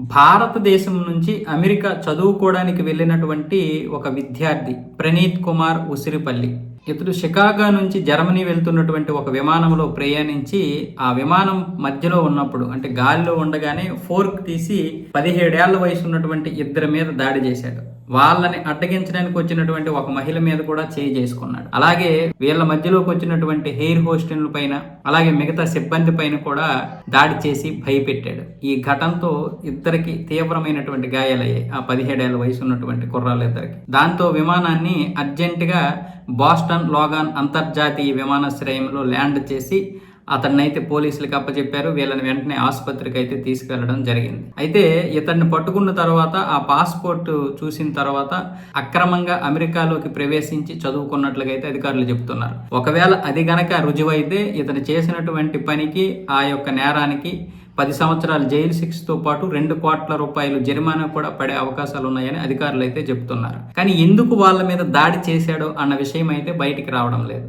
భారతదేశం నుంచి అమెరికా చదువుకోవడానికి వెళ్ళినటువంటి ఒక విద్యార్థి ప్రణీత్ కుమార్ ఉసిరిపల్లి. ఇతడు షికాగో నుంచి జర్మనీ వెళ్తున్నటువంటి ఒక విమానంలో ప్రయాణించి ఆ విమానం మధ్యలో ఉన్నప్పుడు అంటే గాలిలో ఉండగానే ఫోర్క్ తీసి పదిహేడేళ్ళ వయసు ఉన్నటువంటి ఇద్దరి మీద దాడి చేశాడు. వాళ్ళని అడ్డగించడానికి వచ్చినటువంటి ఒక మహిళ మీద కూడా చేయి చేసుకున్నాడు. అలాగే వీళ్ళ మధ్యలోకి వచ్చినటువంటి హెయిర్ హోస్టల్ పైన అలాగే మిగతా సిబ్బంది పైన కూడా దాడి చేసి భయపెట్టాడు. ఈ ఘటనతో ఇద్దరికి తీవ్రమైనటువంటి గాయాలయ్యాయి. ఆ పదిహేడేళ్ళ వయసు ఉన్నటువంటి కుర్రాళ్ళిద్దరికి దాంతో విమానాన్ని అర్జెంటుగా బాస్టన్ లోగాన్ అంతర్జాతీయ విమానాశ్రయంలో ల్యాండ్ చేసి అతన్నైతే పోలీసులకు అప్పచెప్పారు వీళ్ళని వెంటనే ఆసుపత్రికి అయితే తీసుకెళ్ళడం జరిగింది. అయితే ఇతన్ని పట్టుకున్న తర్వాత ఆ పాస్పోర్ట్ చూసిన తర్వాత అక్రమంగా అమెరికాలోకి ప్రవేశించి చదువుకున్నట్లుగా అయితే అధికారులు చెబుతున్నారు. ఒకవేళ అది గనక రుజువైతే ఇతను చేసినటువంటి పనికి ఆ యొక్క నేరానికి పది సంవత్సరాల జైలు శిక్షతో పాటు రెండు కోట్ల రూపాయలు జరిమానా కూడా పడే అవకాశాలు ఉన్నాయని అధికారులు అయితే చెబుతున్నారు. కానీ ఎందుకు వాళ్ళ మీద దాడి చేశాడో అన్న విషయం అయితే బయటికి రావడం లేదు.